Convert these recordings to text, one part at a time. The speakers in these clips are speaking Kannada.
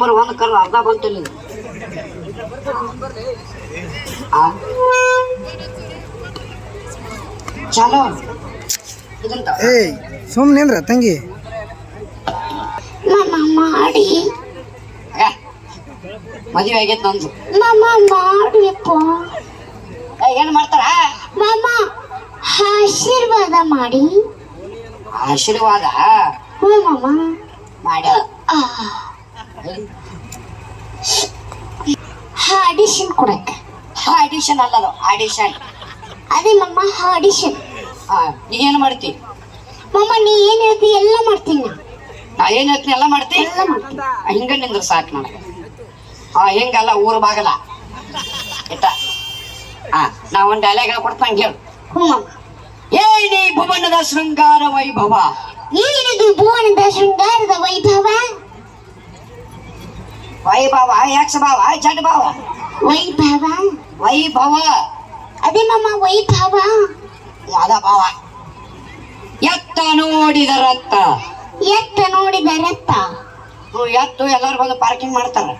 ನಂಬರ್ ಒಂದು ಕರ್ ಅರ್ಧ ಬಂತು ಇದು. ಆ? ಚಲೋ. ಇದಂತ. ಏಯ್ ಸುಮ್ಮನೆ ನಿಂದ್ರ ತಂಗಿ ಮಾಡಿ. ಮದುವೆ ಆಗೈತೆ ನಂದು. ಮಾಮ ಮಾಡಿಯಪ್ಪ ಏನ್ ಮಾಡ್ತಾರ? ಮಾಮ ಆಶೀರ್ವಾದ ಮಾಡಿ. ಆಶೀರ್ವಾದ? ಹ್ಞೂ ಮಾಮ. ಮಾಡಿ. ಆ, ಆಡಿಷನ್ ಕೊಡಕ್ಕೆ. ಆಡಿಷನ್ ಅಲ್ಲದು ಆಡಿಷನ್ ಅದೇ ಮಮ್ಮ ಆಡಿಷನ್ ನೀ ಏನು ಮಾಡ್ತಿ? ಮಮ್ಮ ನೀ ಏನು ಹೇಳ್ತಿ? ಎಲ್ಲ ಮಾಡ್ತೀನಿ ನಾ. ಏನು ಹೇಳ್ತೀನಿ? ಎಲ್ಲ ಮಾಡ್ತೀನಿ ಎಲ್ಲ ಮಾಡ್ತೀನಿ. ಹಿಂಗ ನಿಂದ್ರ ಸಾಕು ನನಗೆ. ಆ ಹೆಂಗಲ್ಲ ಊರು ಬಾಗಲ್ಲ. ಆಯ್ತಾ ಹಾ ನಾ ಒಂದು ಡೈಲಾಗ್ ಹೇಳ್ಕೊಡ್ತಾನೆ ಹೇಳು. ಹ್ಞೂ ಏ ಏನಿ ಭುವನದ ಶೃಂಗಾರ ವೈಭವ. ಏನಿದು ಭುವನದ ಶೃಂಗಾರದ ವೈಭವ? ವೈಭವ ಯಕ್ಷ ಭಾವ ಜಡ್ ಭಾವ. ವೈಭವ ವೈಭವ ಅದೇ ಮಾಮ ವೈಭವ ಯಾವ ಭಾವ? ಎತ್ತ ನೋಡಿದ ರತ್ತ ಎತ್ತ ನೋಡಿದ ಹ್ಞೂ, ಎತ್ತು ಎಲ್ಲರೂ ಬಂದು ಪಾರ್ಕಿಂಗ್ ಮಾಡ್ತಾರೆ.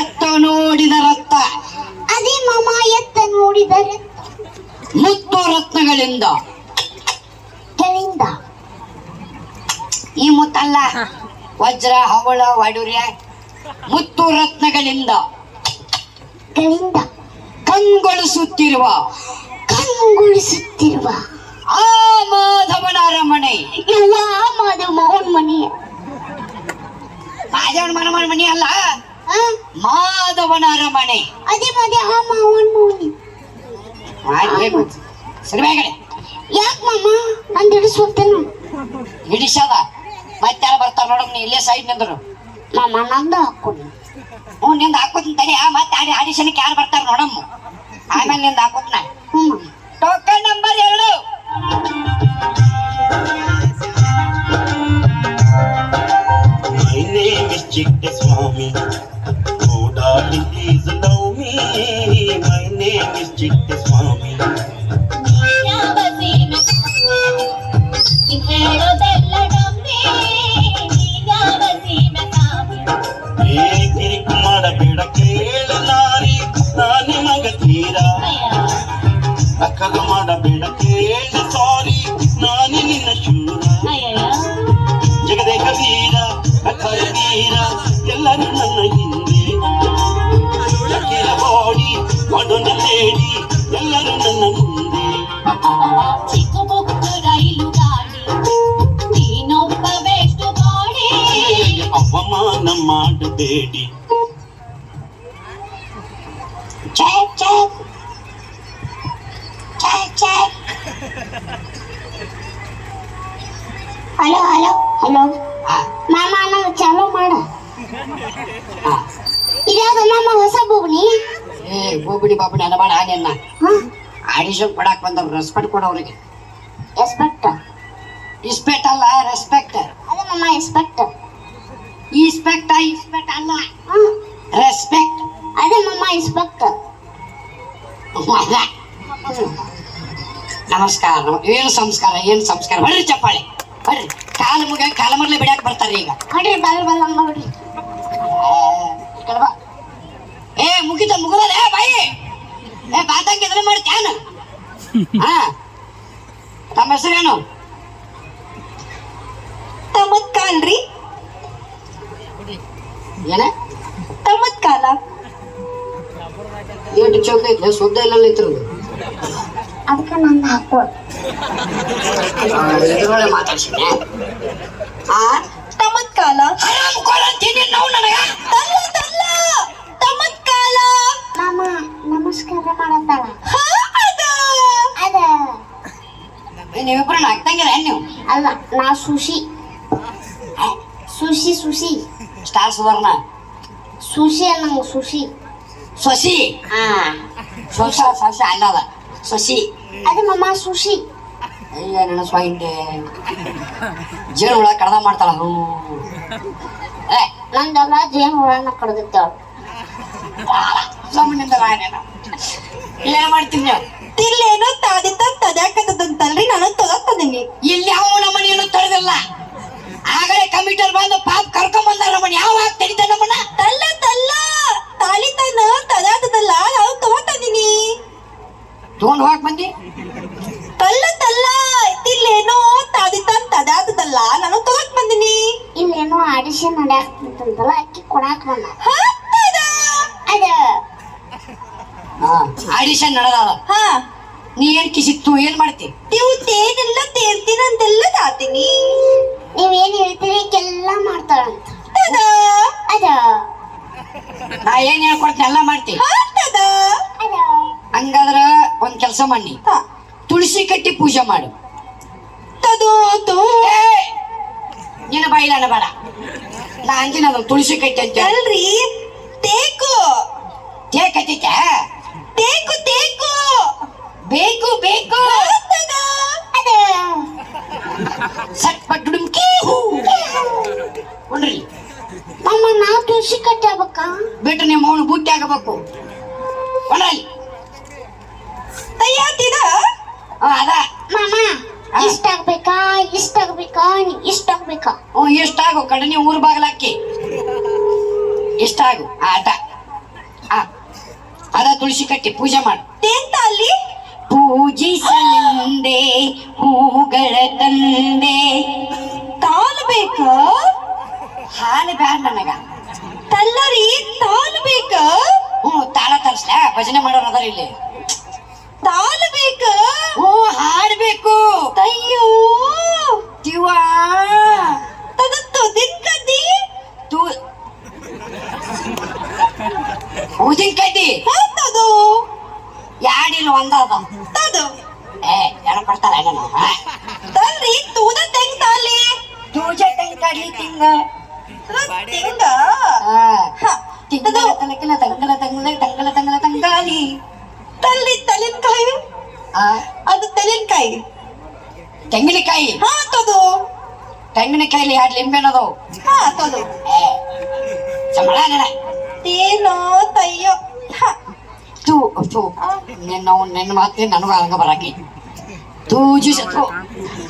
ಎತ್ತ ನೋಡಿದ ರತ್ತ ಅದೇ ಮಾಮ ಎತ್ತ ನೋಡಿದ ರಥ ಮುತ್ತು ರತ್ನಗಳಿಂದ. ಕೆಳಿಂದ ಈ ಮುತ್ತಲ್ಲ. ವಜ್ರ ಹವಳ ವಡುರ್ಯ ಮುತ್ತು ರತ್ನಗಳಿಂದ. ಕಂಗೊಳಿಸುತ್ತಿರುವ. ಕಂಗೊಳಿಸುತ್ತಿರುವ. ಆ ಮಾಧವನ ಅರಮನೆ. ಆ ಮಾಧವ ಮೋಹನ್ ಮನಿ ಮಾಧವನ ಮನ ಮನೆ ಅಲ್ಲ ಮಾಧವನ ಅರಮನೆ. ಅದೇ ಮದೆ ಆ ಮಾವನ್ ಮನಿ ಸರಿಬೇಗಡೆ ಯಾಕೆ ಮಾಮ? ನಂದು ಹಿಡಿಸ್ಬೇಕೇನು ಹಿಡಿಸದ. ಮತ್ತೆ ಯಾರು ಬರ್ತಾರ ನೋಡಮ್ ನೀ ಇಲ್ಲೇ ಸೈಡ್ ನಿಂದ್ರು. ಮಾಮ ನಂದು ಹಾಕೊಂಡು ಹ್ಞೂ, ನಿಂದ ಹಾಕೋತೀನಿ ತಡಿ. ಆ, ಮತ್ತೆ ಆಡಿ ಆಡಿಷನ್ಗೆ ಯಾರು ಬರ್ತಾರ ನೋಡಮ್ಮ. ಆಮೇಲೆ ನಿಂದ ಹಾಕೋತ್ನ ಹ್ಞೂ. ಟೋಕನ್ ನಂಬರ್ ಎರಡು. ಚಿಕ್ಕ name ಅಕ್ಕಗ ಮಾಡಬೇಡ ಕೇಳ ಸಾರಿ ನಾನಿ ನಿನ್ನ ಶೂರ ಜಗದೇಕ ವೀರ ಅಕ್ಕರ ವೀರ ಎಲ್ಲರೂ ನನ್ನ ಹಿಂದೆ ಲಕ್ಕಿರ ಬಾಡಿ ಮಾಡೊಂದ ಲೇಡಿ ಎಲ್ಲರೂ ನನ್ನ ಮುಂದೆ ಅವಮಾನ ಮಾಡಬೇಡಿ ಹಲೋ ಹಲೋ ಹಲೋ. ಮಾಮ ನಾವು ಚಾಲೂ ಮಾಡ. ಇದ್ಯಾವ್ದು ಮಾಮ ಹೊಸ ಬೂಬಣಿ ಏ ಬೂಬಣಿ ಬಾಬಣಿ ಅನಬೇಡ ನಿನ್ನ ಹಾ. ಆಡಿಷನ್ ಕೊಡಕ್ ಬಂದವ್ರು ರೆಸ್ಪೆಕ್ಟ್ ಕೊಡೋರಿಗೆ ರೆಸ್ಪೆಕ್ಟ್ ಇಸ್ಪೆಕ್ಟ್ ಅಲ್ಲ ರೆಸ್ಪೆಕ್ಟ್ ಅದೇ ಮಾಮ ರೆಸ್ಪೆಕ್ಟ್ ಇಸ್ಪೆಕ್ಟ್ ಇಸ್ಪೆಕ್ಟ್ ಅಲ್ಲ. ರೆಸ್ಪೆಕ್ಟ್ ಅದೇ ಮಾಮ ಎಸ್ಪೆಕ್ಟ್ ನಮಸ್ಕಾರ ನಮ- ಏನು ಸಂಸ್ಕಾರ ಏನು ಸಂಸ್ಕಾರ? ಬರ್ರಿ ಚಪ್ಪಾಳೆ ಬರ್ರಿ. ಕಾಲು ಮುಗ ಕಾಲ ಮರ್ಲೆ ಬಿಡಾಕ್ ಬರ್ತಾರೆ ಈಗ. ಹೊಡ್ರಿ ಬಲ್ ಬಲ್ ಹಂಗ ಹೊಡ್ರಿ ಆ, ಈ ಬಾ. ಏ ಮುಗಿತ ಮುಗಿದಲ್ಲ ಏ ಬಾಯಿ. ಏ ಬಾತಂಗ ಎದುರು ಮಾಡ್ತ್ಯಾನ ಹಾ. ತಮ್ಮ ಹೆಸರೇನು? ತಮ್ಮತ್ ಕಾಲ್ರಿ ಏನ? ತಮ್ಮತ್ ಕಾಲ ಎಷ್ಟು ಚೌಕ ಐತ್ರಿ ಸುದ್ದ ಇಲ್ಲ ಇತ್ತಿರೋದು ಅದಕ್ಕೆ ನಂದು ಹಾಕೋ ಎದುರೊಳಗೆ ಮಾತಾಡ್ಸಿದ್ನೆ ಆ ತಮ್ಮತ್ ಕಾಲ ಹರಾಮ್ ಕೋಲ ಅಂತೀನಿ ನಾವು ನನಗ ತಲ್ಲ ತಲ್ಲ ತಮ್ಮತ್ ಕಾಲ ಮಾಮ ನಮಸ್ಕಾರ ಮಾಡತ್ತಾಳ ಅದ ಅದ ನೀವಿಬ್ರು ನಾಕ್ತಂಗಿರ ನೀವು ಅಲ್ಲ ನಾ ಸುಶಿ ಸುಶಿ ಸುಶಿ ಸ್ಟಾರ್ ಸುವರ್ಣ ಸುಶಿ ಅನ್ನಂಗ ಸುಶಿ ಸೊಸಿ ಹಾ ಸೊಸ ಸೊಸೆ ಅಲ್ಲದ ಸೊಸಿ ಅದು ನಮ್ಮ ಸುಶಿ. ಅಯ್ಯ ನನ್ನ ಸ್ವಾಯಿಂಡೆ ಜೇನು ಹುಳ ಕಡದ ಮಾಡ್ತಾಳ ಹ್ಞೂ ಏ ನಂದಲ್ಲ ಜೇನು ಹುಳನ ಕಡ್ದಿತ್ತವಳು ಸುಮ್ಮನಿಂದ ರಾಯನೇನ ಏನ್ ಮಾಡ್ತೀನಿ ತಿಲ್ಲೇನು ತಾದಿತ್ತ ತದ್ಯಾಕತ್ತದಂತಲ್ರಿ ನಾನು ತಗೋತದೀನಿ ಇಲ್ಲಿ ಯಾವ ನಮ್ಮನೇನು ತೊಳೆದಿಲ್ಲ? ಆಗಲೇ ಕಮಿಟರ್ ಬಂದು ಪಾಪ ಕರ್ಕೊಂಡ್ ಬಂದಾರ ನಮ್ಮನ್ನ ಯಾವಾಗ ತಡಿತ ನಮ್ಮನ್ನ? ತಲ್ಲ ತಲ್ಲ. ತಾಳಿ ತಾನ ತದಾದದಲ್ಲ ನಾವು ತಗೋತದೀನಿ ಇಲ್ಲೇನೋ ತಾದಿತನ್ ತದಾತದಲ್ಲ ನಾನು ತಗೊಂಡ್ ಬಂದಿನಿ. ಇಲ್ಲೇನೋ ಆಡಿಷನ್ ನಡೆಯಾಕ್ತಂತಲ್ಲ ಅಕ್ಕಿ ಕೊಡಾಕ್ ಬಂದ. ಅದ. ಆಡಿಷನ್ ನಡೆದಾವ ಹಾ. ನೀ ಏನ್ ಕಿಸಿತ್ತು ಏನ್ ಮಾಡ್ತಿ? ನೀವು ತೇನೆಲ್ಲ ತೇರ್ತೀನಂತೆಲ್ಲ ತಾತೀನಿ. ನೀವೇನ್ ಹೇಳ್ತೀರಿ ಎಲ್ಲ ಮಾಡ್ತಾಳಂತ. ಅದ. ನಾ ಏನ್ ಹೇಳ್ಕೊಡ್ತೀನಿ ಎಲ್ಲ ಮಾಡ್ತಿ. ಹಂಗಾದ್ರ ಒಂದ್ ಕೆಲಸ ಮಾಡಿ. ತುಳಸಿ ಕಟ್ಟಿ ಪೂಜೆ ಮಾಡು. ನಿನ್ನ ಬಾಯಿಲ ಬೇಡ. ನಾ ಅಂದಿನ ಅದು ತುಳಸಿ ಕಟ್ಟಿ ಅಂತ. ಅಲ್ರಿ ತೇಕು. ತೇ ಕಟ್ಟಿದ್ದ ತೇಕು ತೇಕು. ಬೇಕು ಬೇಕು. ಸಟ್ ಪಟ್ ಉಣ್ರಿ ಮಮ್ಮ ನಾ ತುಳಸಿ ಕಟ್ಟಾಬಕ್ಕ ಬಿಟ್ರೆ ನಿಮ್ಮ ಅವನು ಬುಟ್ಟಿ ಆಗಬೇಕು. ಕೊಡ್ರಿ ತಯ್ಯಾತಿದ ಅದ. ಮಾಮ. ಇಷ್ಟ ಆಗ್ಬೇಕಾ? ಇಷ್ಟ ಆಗ್ಬೇಕಾ? ನೀ ಇಷ್ಟ ಆಗ್ಬೇಕಾ? ಹ್ಞೂ ಆಗು. ಕಡನಿ ಊರು ಬಾಗ್ಲಾಕಿ ಇಷ್ಟಾಗು ಆಟ ಆ ಅದ ತುಳಸಿ ಕಟ್ಟಿ ಪೂಜೆ ಮಾಡು. ತೇಂತ ಅಲ್ಲಿ? ಪೂಜಿಸಲೆಂದೇ ಹೂಗಳ ತಂದೆ. ತಾಲು ಬೇಕ? ಹಾಲು ಬ್ಯಾಡ ನನಗ. ತಲ್ಲರಿ ತಾಲು ಬೇಕ? ಹ್ಞೂ ತಾಳ ತರ್ಸ್ಲ? ಭಜನೆ ಮಾಡೋರು ಅದಾರ ಇಲ್ಲಿ ತಾಲ್ ಬೇಕ ಹ್ಞೂ ಹಾಡ್ಬೇಕು ಅಯ್ಯೋ ತಿವ ತದತ್ತು ದಿನ್ಕದಿ ತು ಊದಿನ ಕಡ್ಡಿ ತದು ಯಾಡಿಲ್ಲ ಒಂದ ಅದ ತದು ಕೊಡ್ತಾರ ನಾನು ತಲ್ರಿ ತೂದ. ತೆಂಗ್ ತಾಲಿ ತೂಜ ತಾಲಿ ತಿಂಗ ತಿಂಗ ತಿಂಗಲ ತಲಕಿಲ ತಂಗಲ ತಂಗಲ ತಂಗಲ ತಂಗಲ ತಂಗಾಲಿ ತಲ್ಲಿ ತಲೆನ್ಕಾಯಿ. ಆ? ಅದು ತಲೆನ್ಕಾಯಿ. ತೆಂಗಿನಕಾಯಿ? ಹಾ ತದು ತೆಂಗಿನಕಾಯಿಲಿ ಎರಡು ಲಿಂಬೆನದು ಹಾ ತದು ಸಂಬಳ ತೇನೋ ತಯ್ಯೋ. ಹ, ತೂ ತೂ ನಿನ್ನ ನಿನ್ನ ಮಾತೇ ನನಗೂ ಹಂಗ ಬರಾಕಿ. ಪೂಜಿಸ ಥು,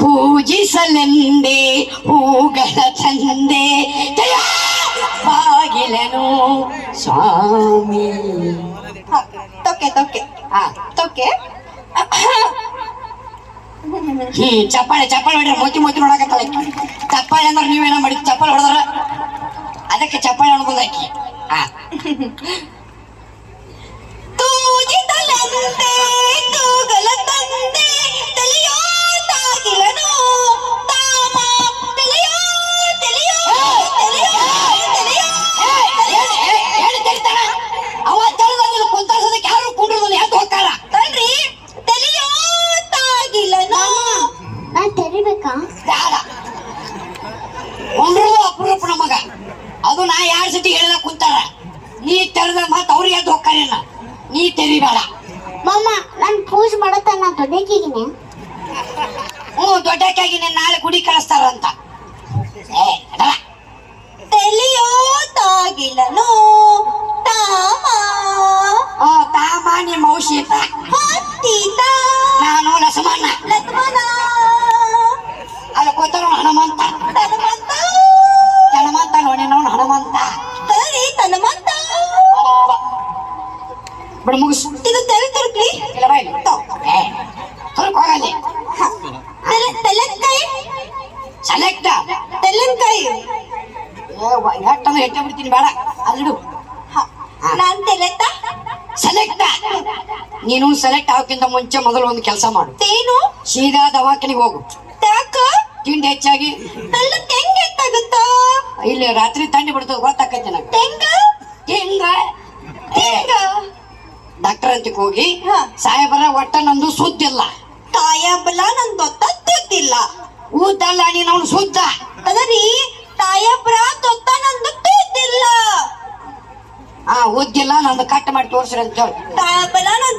ಪೂಜಿಸಲೆಂದೇ ಹೂಗಳ ತಂದೆ ಜಯ ಬಾಗಿಲನು ಸ್ವಾಮಿ ಹ, ತೊಕೆ ತೊಕೆ ಆ ತೊಕೆ ಹ್ಮ್ ಚಪ್ಪಾಳೆ ಚಪ್ಪಾಳೆ ಹೊಡ್ರಿ ಮೋತಿ ಮೋತಿ ನೋಡಕತ್ತಲ್ಲ ಆಕಿ. ಚಪ್ಪಾಳೆ ಅಂದ್ರೆ ನೀವೇನ ಮಾಡಿ ಚಪ್ಪಾಳೆ ಹೊಡೆದ್ರ ಅದಕ್ಕೆ ಚಪ್ಪಾಳೆ ಅನ್ಬೋದು ಆಕಿ ಆ ತೂಜಿತಲೆಂದೆ ತೂಗಲ ತಂದೆ ನೀ ತೆರಿಬೇಡ ಮಮ್ಮ ನಾನ್ ಪೂಜೆ ಮಾಡತ್ತ ನಾ ದೊಡ್ಡಕ್ಕಿಗಿನಿ. ಹ್ಞೂ ದೊಡ್ಡಕ್ಕಾಗಿನಿ ನಾಳೆ ಗುಡಿ ಕಳಿಸ್ತಾರಂತ ತಲೆಯೋ ತಾಗಿಲನು ತಾಮ. ಓ ತಾಮ ನಿಮ್ಮ ಔಷಧ ಹತ್ತಿತ ನಾನು ಲಸಮಣ್ಣ ಲಕ್ಷ್ಮಣ ಅಲ್ಲಿ ಕೂತಾರ ಹನುಮಂತ ಹನುಮಂತ ನೋಡಿ ನಾವು ಹನುಮಂತ ತರಿ ಹನುಮಂತ ಬಿಡು ಮುಗಿಸು ಇದು ತೆರೆ ತುರುಕ್ಲಿ ಇಲ್ಲ ಬಾಯ್ ಏ ಸ್ವಲ್ಪ ಹೋಗಲ್ಲಿ ತೆಲೆ ತೆಲೆನ್ಕಾಯಿ ಸೆಲೆಕ್ಟ್ ತೆಲೆನ್ಕಾಯಿ ಎಟ್ಟಂದ್ರೆ ಹೆಚ್ಚ ಬಿಡ್ತೀನಿ ಬೇಡ ಅಲ್ಲಿಡು ಹ, ನಾನ್ ತೆಲೆತ ಸೆಲೆಕ್ಟ್ ನೀನು ಸೆಲೆಕ್ಟ್ ಆಗೋಕ್ಕಿಂತ ಮುಂಚೆ ಮೊದಲು ಒಂದು ಕೆಲಸ ಮಾಡು. ಏನು? ಸೀದಾ ದವಾಖಾನಿಗೆ ಹೋಗು. ತಿಂಡಿ ಹೆಚ್ಚಾಗಿ. ತಲ್ಲ ತೆಂಗ್ ಎತ್ತಾಗುತ್ತ ಇಲ್ಲಿ ರಾತ್ರಿ ತಂಡಿ ಬಿಡ್ತು ಗೊತ್ತಾಕೈತಿ ತೆಂಗ? ತೆಂಗ? ಡಾಕ್ಟರ್ ಅಂತ ಹೋಗಿ. ಸಾಹೇಬರ ಒಟ್ಟ ನಂದು ಸುದ್ದಿಲ್ಲ. ತಾಯಬಲ ನಂದು ತುತ್ತಿಲ್ಲ ಊದಲ್ಲ ನೀನು ಅವನು ಸುದ್ದ. ಅದರಿ ತಾಯಬ್ರ ತೊತ್ತ ದೊತ್ತ ನಂದು ತುತ್ತಿಲ್ಲ ಹಾ ಉದ್ದಿಲ್ಲ ನಂದು ಕಟ್ ಮಾಡಿ ತೋರ್ಸ್ರಿ ಅಂತ ಹೇಳಿ. ತಾಬಲ ನನ್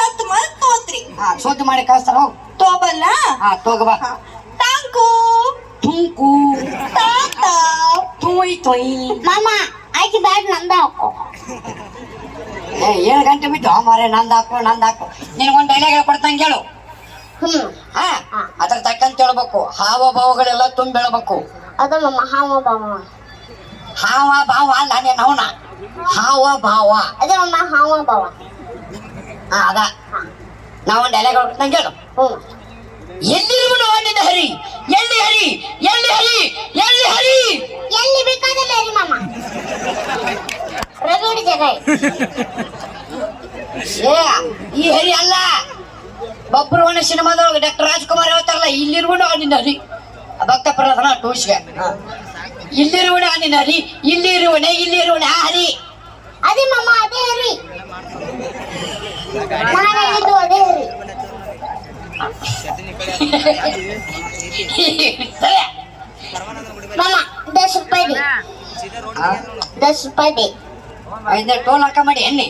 ತತ್ ಮಾಡಿ ತೋತ್ರಿ. ಹಾ ಶುದ್ಧ ಮಾಡಿ ಕಳಿಸ್ತಾರ ಹೋಗ್. ತೋಬಲ್ಲ? ಹಾ ತೋಗಬಾ ಬಾ. ತಾಂಕು. ತುಂಕು. ತಾತ. ತುಯ್ ತುಯ್. ಮಾಮ ಆಯ್ಕೆ ಬ್ಯಾಡ್ ನಂದ ಹಾಕೋ. ಏ ಏಳು ಗಂಟೆ ಬಿಟ್ಟು ಮಾರೇ ನಂದು ಹಾಕು ನಂದು ಹಾಕು. ನಿನಗೊಂದು ಡೈಲಾಗ್ ಹೇಳ್ಕೊಡ್ತಂಗೆ ಹೇಳು. ಹ್ಮ್. ಹಾ ಅದ್ರ ತಕ್ಕಂತ ಹೇಳ್ಬೇಕು ಹಾವ ಭಾವಗಳೆಲ್ಲ ತುಂಬಿ ಹೇಳ್ಬೇಕು ಅದ ಮಾಮ ಹಾವ ಭಾವ. ಹಾವ ಭಾವ ಅಲ್ಲ ನೀನು ಅವನ. ಹಾವ ಭಾವ ಅದೇ ಅಮ್ಮ ಹಾವ ಭಾವ ಹಾ ಅದ. ನಾವು ಡೈಲಾಗ್ ಹೊಡ್ತಂಗೆ ಹೇಳು ಹ್ಞೂ. ಎಲ್ಲಿರುವನು ನಿನ್ನ ಹರಿ? ಎಲ್ಲಿ ಹರಿ? ಎಲ್ಲಿ ಹರಿ? ಎಲ್ಲಿ ಹರಿ? ಎಲ್ಲಿ ಬೇಕಾದಲ್ಲಿ ಹರಿ ಮಾಮ. ರಗಡಿ ಜಗ ಏ ಈ ಹರಿ ಅಲ್ಲ. ಬಬ್ರುವನ ಸಿನಿಮಾದೊಳಗೆ ಡಾಕ್ಟರ್ ರಾಜ್ಕುಮಾರ್ ಹೇಳ್ತಾರಲ್ಲ ಇಲ್ಲಿರುವನು ನಿನ್ನ ಹರಿ. ಭಕ್ತ ಪ್ರಹ್ಲಾದನ ಟೂಸ್ಗೆ ಇಲ್ಲಿರುವಣ ನಿನ್ನ ಹರಿ ಇಲ್ಲಿರುವನೆ ಇಲ್ಲಿರುವನೆ ಆ ಹರಿ. ಅದೇ ಮಾಮ ಅದೇ ಹರಿ. ನಾನು ಹೇಳಿದ್ದು ಅದೇ ಹರಿ. ಸರಿ. ಮಾಮ ದಸ್ ರೂಪಾಯಿ ದೇ ದಸ್ ರೂಪಾಯಿ ದೇ ಐದನೇ ಟೋಲ್ ಹಾಕ ಮಾಡಿ ಎಣ್ಣೆ